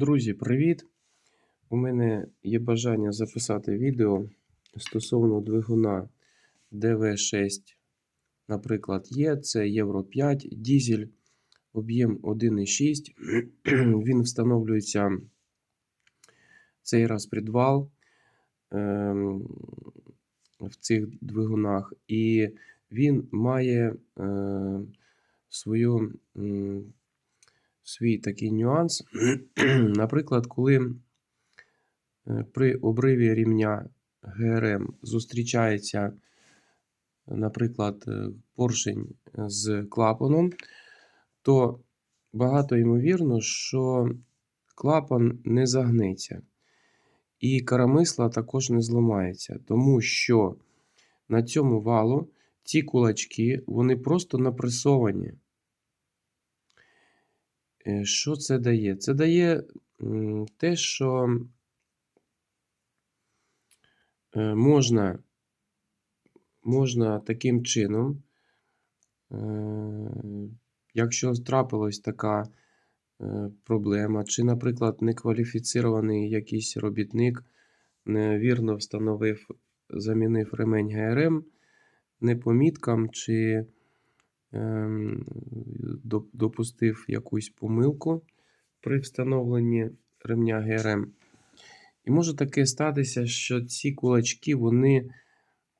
Друзі, привіт! У мене є бажання записати відео стосовно двигуна DV6. Наприклад, є, це Євро 5, дізель, об'єм 1,6. Він встановлюється цей раз підвал ем, в цих двигунах, і він має е, свою. Свій такий нюанс. Наприклад, коли е, при обриві рівня ГРМ зустрічається, наприклад, е, поршень з клапаном, то багато ймовірно, що клапан не загнеться. І карамисла також не зламається, тому що на цьому валу ці кулачки вони просто напресовані. Е, Що це дає? Це дає те, що е, можна, можна таким чином, е, якщо трапилась така проблема, чи, наприклад, некваліфіцірований якийсь робітник невірно встановив, замінив ремень ГРМ не по чи допустив якусь помилку при встановленні ремня ГРМ. І може таке статися, що ці кулачки, вони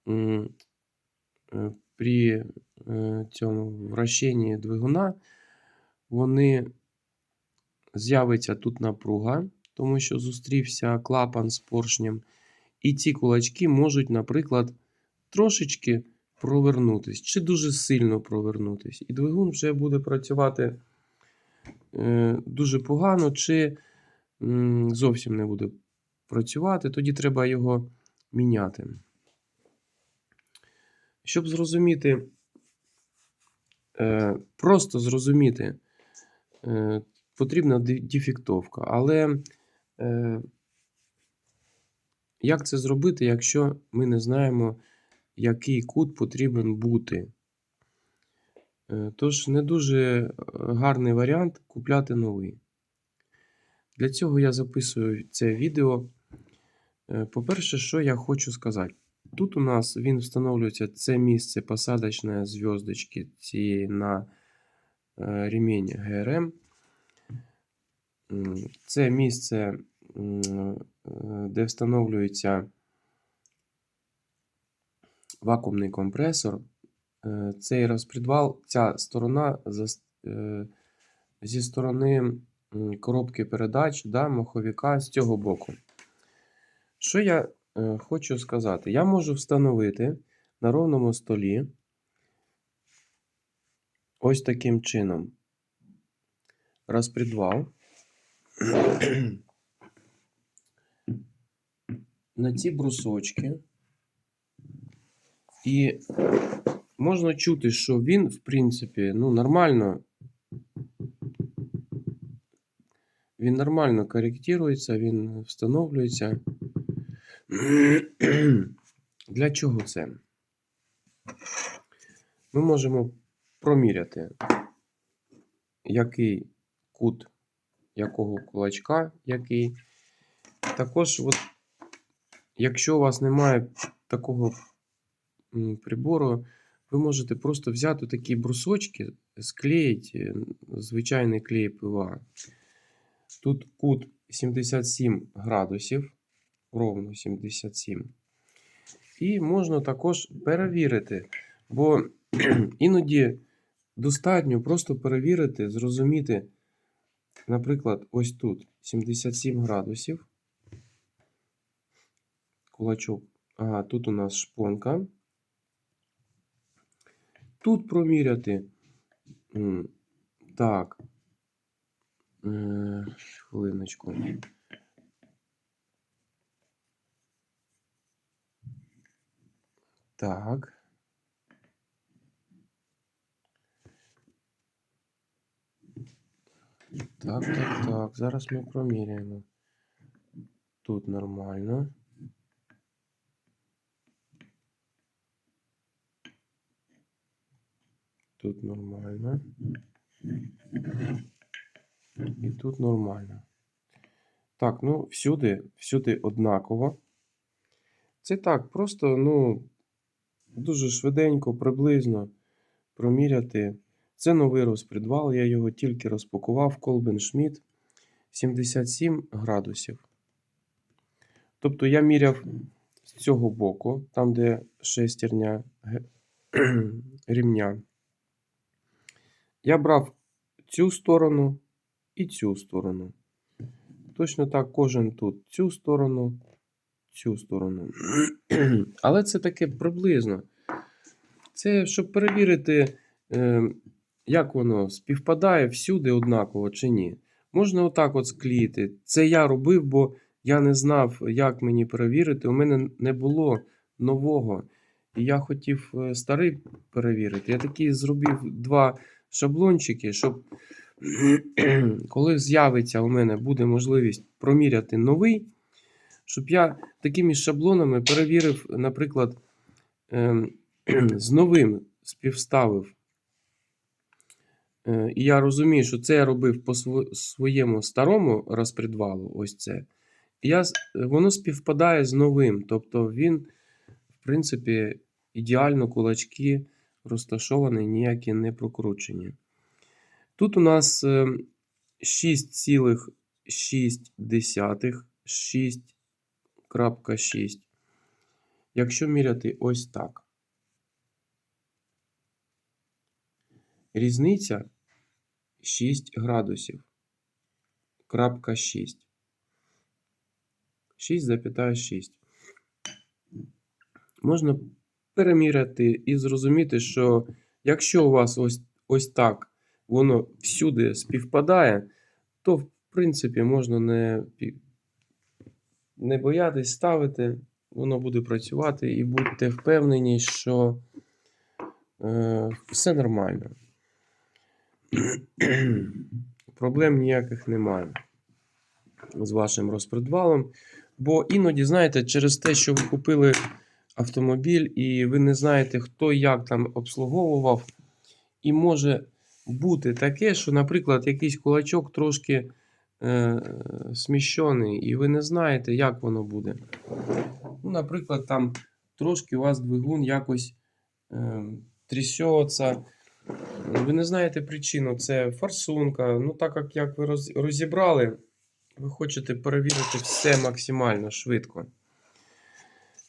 е, при е, цьому вращенні двигуна, вони з'явиться тут напруга, тому що зустрівся клапан з поршнем. І ці кулачки можуть, наприклад, трошечки провернутись, чи дуже сильно провернутись. І двигун вже буде працювати е, дуже погано, чи зовсім не буде працювати, тоді треба його міняти. Щоб зрозуміти, е, просто зрозуміти, е, потрібна дефектовка. Але як це зробити, якщо ми не знаємо, який кут потрібен бути? Е, Тож не дуже е, гарний варіант купляти новий. Для цього я записую це відео. Е, По-перше, що я хочу сказати. Тут у нас він встановлюється це місце посадочної зв'язочки цієї на ремінь ГРМ. Це місце, де встановлюється вакуумний компресор. Е, Цей розпредвал, ця сторона е, зі сторони коробки передач, да, маховика з цього боку. Що я е, хочу сказати? Я можу встановити на ровному столі ось таким чином розпредвал. на ці брусочки. І можна чути, що він, в принципі, ну, нормально. Він нормально коректується, він встановлюється. Для чого це? Ми можемо проміряти, який кут якого кулачка, який. Також, от, якщо у вас немає такого прибору, ви можете просто взяти такі брусочки, склеїти звичайний клей ПВА. Тут кут 77 градусів, ровно 77. І можна також перевірити, бо іноді достатньо просто перевірити, зрозуміти, наприклад, ось тут 77 градусів. Кулачок. Ага, тут у нас шпонка. Тут проміряти. Так. Е, Хвилиночку. Так. Так, так, так. Зараз ми проміряємо. Тут нормально. Тут нормально. І тут нормально. Так, ну всюди, всюди однаково. Це так, просто, ну, дуже швиденько, приблизно проміряти. Це новий розпредвал, я його тільки розпакував. Колбен Шмідт 77 градусів. Тобто я міряв з цього боку, там, де шестерня рівня. Я брав цю сторону і цю сторону. Точно так кожен тут цю сторону, цю сторону. Але це таке приблизно. Це щоб перевірити, е, як воно співпадає всюди однаково чи ні. Можна отак от склеїти. Це я робив, бо я не знав, як мені перевірити. У мене не було нового. І я хотів е, старий перевірити. Я такий зробив два шаблончики, щоб коли з'явиться у мене буде можливість проміряти новий, щоб я такими шаблонами перевірив, наприклад, ем, з новим співставив. Е, І я розумію, що це я робив по своєму старому розпредвалу, ось це. І я, воно співпадає з новим. Тобто він, в принципі, ідеально кулачки розташовані, ніякі не прокручені. Тут у нас е, 6,6, 6.6. Якщо міряти ось так. Різниця 6 градусів. Крапка 6. 6,6. Можна переміряти і зрозуміти, що якщо у вас ось, ось так воно всюди співпадає, то в принципі можна не, не боятись ставити, воно буде працювати і будьте впевнені, що е, все нормально. Проблем ніяких немає з вашим розпредвалом. Бо іноді, знаєте, через те, що ви купили автомобіль і ви не знаєте, хто як там обслуговував, і може бути таке, що, наприклад, якийсь кулачок трошки е, сміщений, і ви не знаєте, як воно буде. Ну, наприклад, там трошки у вас двигун якось е, трясеться. Ви не знаєте причину, це форсунка. Ну, так як, як ви роз- розібрали, ви хочете перевірити все максимально швидко.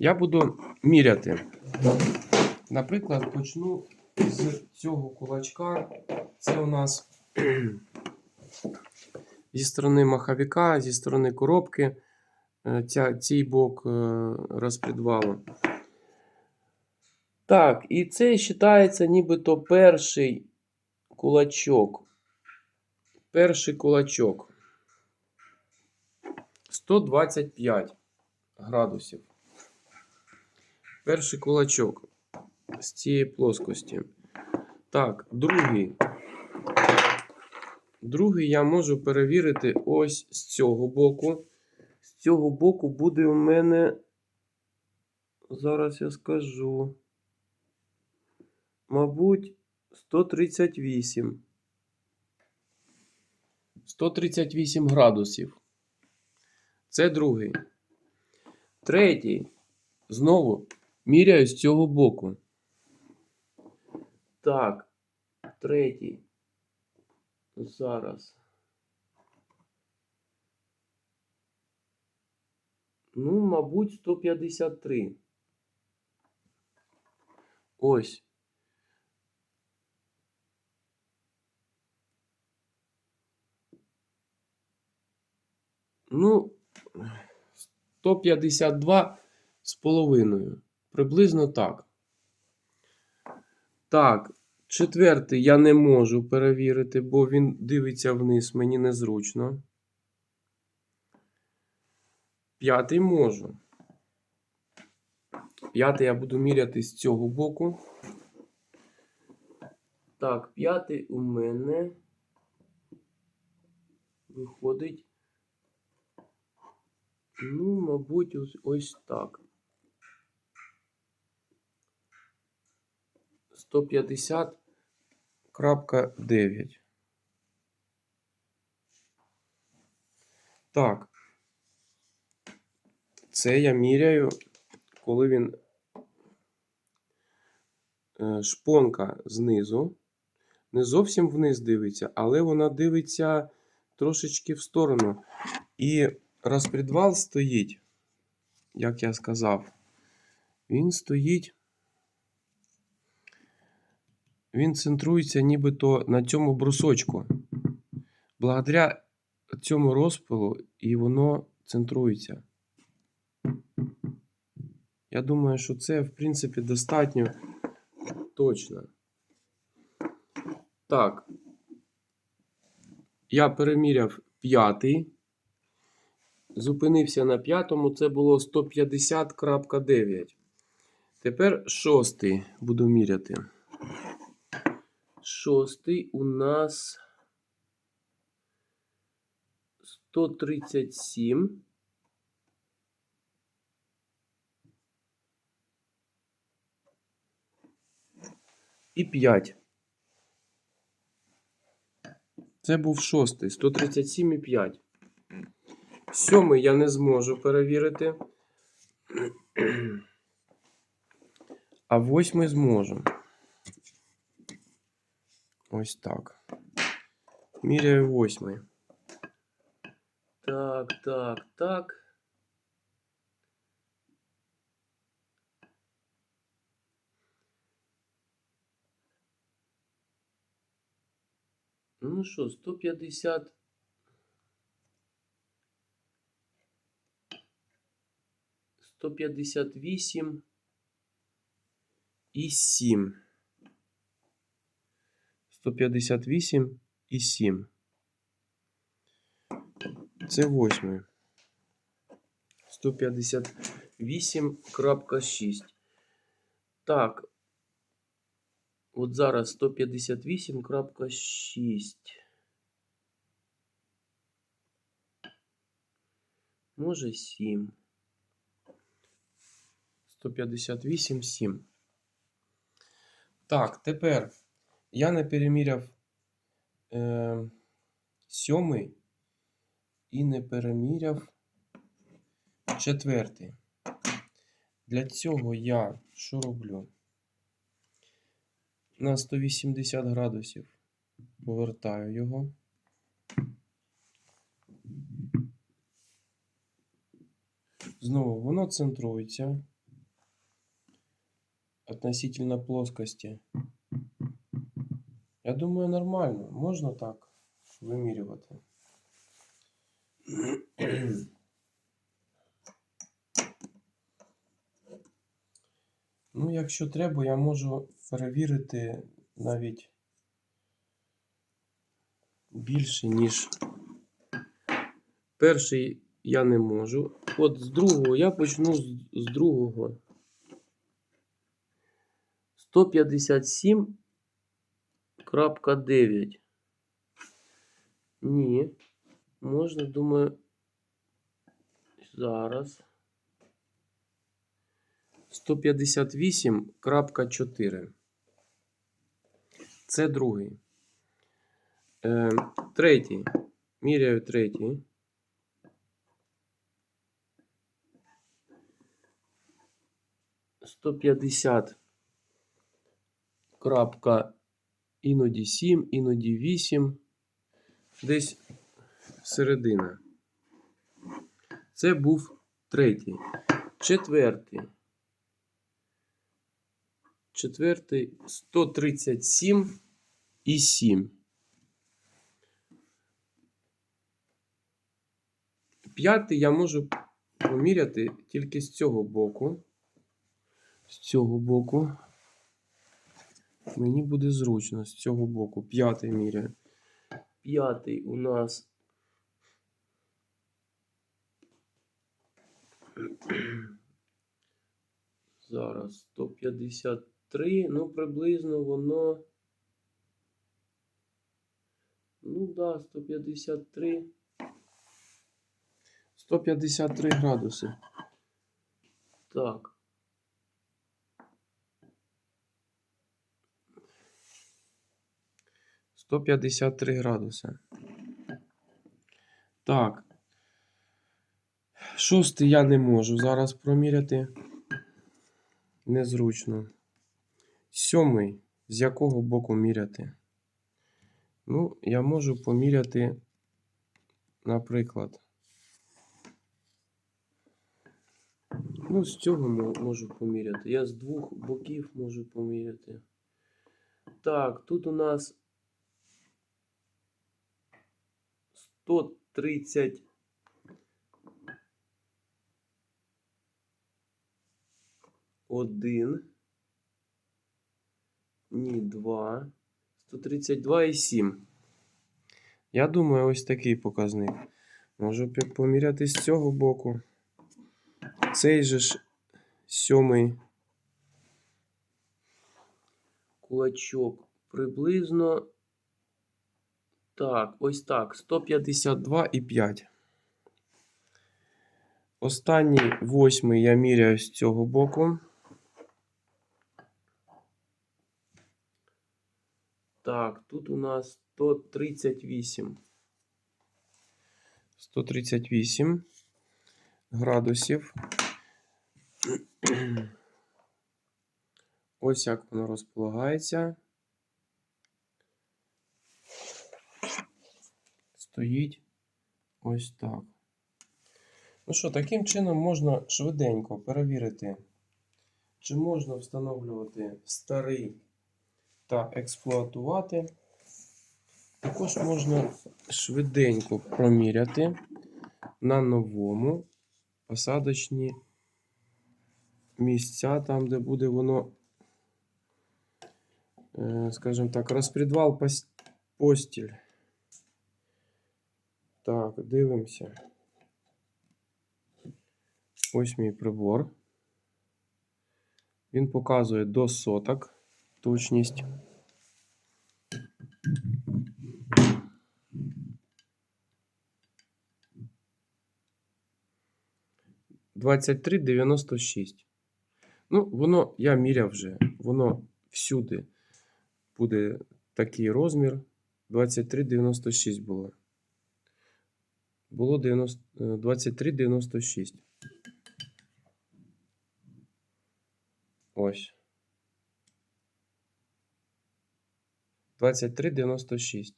Я буду міряти. Наприклад, почну з цього кулачка. Це у нас зі сторони маховика, зі сторони коробки, е, ця, цей бок е, розпредвалу. Так, і це вважається нібито перший кулачок. Перший кулачок. 125 градусів. Перший кулачок з цієї плоскості. Так, другий. Другий я можу перевірити ось з цього боку. З цього боку буде у мене. Зараз я скажу. Мабуть, 138. 138 градусів. Це другий. Третій. Знову міряю з цього боку. Так. Третій. Зараз. Ну, мабуть, 153. Ось. Ну, 152 з половиною. Приблизно так. Так, четвертий я не можу перевірити, бо він дивиться вниз, мені незручно. П'ятий можу. П'ятий я буду міряти з цього боку. Так, п'ятий у мене виходить. Ну, мабуть, ось, так. 150.9. Так. Це я міряю, коли він е, шпонка знизу. Не зовсім вниз дивиться, але вона дивиться трошечки в сторону. І розпредвал стоїть, як я сказав, він стоїть. Він центрується нібито на цьому брусочку. Благодаря цьому розпилу і воно центрується. Я думаю, що це, в принципі, достатньо точно. Так. Я переміряв п'ятий. Зупинився на п'ятому, це було 150.9. Тепер шостий буду міряти. Шостий у нас 137. І 5. Це був шостий. 137 і 5. Сьомий я не зможу перевірити. А восьмий зможу. Ось так. Міряю восьмий. Так, так, так. Ну що, 150. Сто п'ятдесят вісім і сім. 158 і 7. Це восьмий. 158.6. Так. От зараз 158.6. Може 7. 158, 7. Так, тепер я не переміряв е, сьомий і не переміряв четвертий. Для цього я що роблю? На 180 градусів повертаю його. Знову воно центрується относительно плоскості. Я думаю, нормально. Можна так вимірювати. Ну, якщо треба, я можу перевірити навіть більше, ніж перший я не можу. От з другого я почну з, другого. 157 Крапка 9. Ні. Можна, думаю, зараз. 158.4. Це другий. Е, третій. Міряю третій. Сто п'ятдесят крапка іноді 7, іноді 8, десь середина. Це був третій. Четвертий. Четвертий 137 і 7. П'ятий я можу поміряти тільки з цього боку. З цього боку. Мені буде зручно з цього боку. П'ятий міряю. П'ятий у нас. Зараз 153. Ну, приблизно воно. Ну да, 153. 153 градуси. Так. Сто п'ятдесят три градуси. Так. Шостий я не можу зараз проміряти. Незручно. Сьомий. З якого боку міряти? Ну, я можу поміряти, наприклад. Ну, з цього можу поміряти. Я з двох боків можу поміряти. Так, тут у нас 130. Один. Ні, два. 132 і 7. Я думаю, ось такий показник. Можу поміряти з цього боку. Цей же ж сьомий кулачок приблизно. Так, ось так. 152 і 5. Останній восьмий я міряю з цього боку. Так, тут у нас 138. 138 градусів. Ось як воно розполагається. Стоїть ось так. Ну що, таким чином можна швиденько перевірити, чи можна встановлювати старий та експлуатувати. Також можна швиденько проміряти на новому посадочні місця, там, де буде воно, е, скажімо так, розпредвал постіль. Так, дивимося. Ось мій прибор. Він показує до соток точність. Двадцять три дев'яносто шість. Ну, воно, я міряв вже, воно всюди буде такий розмір. 23,96 було. Було 90, е, 23,96. Ось. 23,96.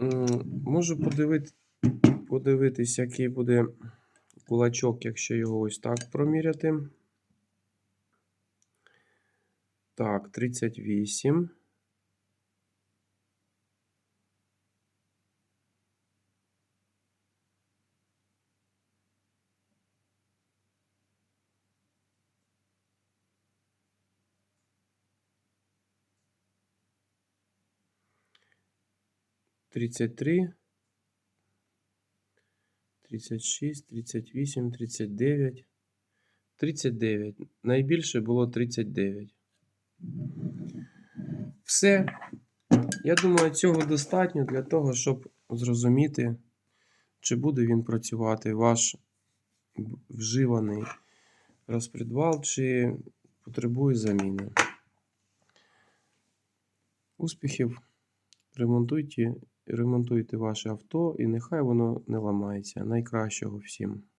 М, Можу подивити, подивитись, який буде кулачок, якщо його ось так проміряти. Так, 38. Тридцять три, тридцять шість, тридцять вісім, тридцять дев'ять, тридцять дев'ять. Найбільше було тридцять дев'ять. Все. Я думаю, цього достатньо для того, щоб зрозуміти, чи буде він працювати ваш вживаний розпредвал, чи потребує заміни. Успіхів! Ремонтуйте, ремонтуйте ваше авто і нехай воно не ламається. Найкращого всім!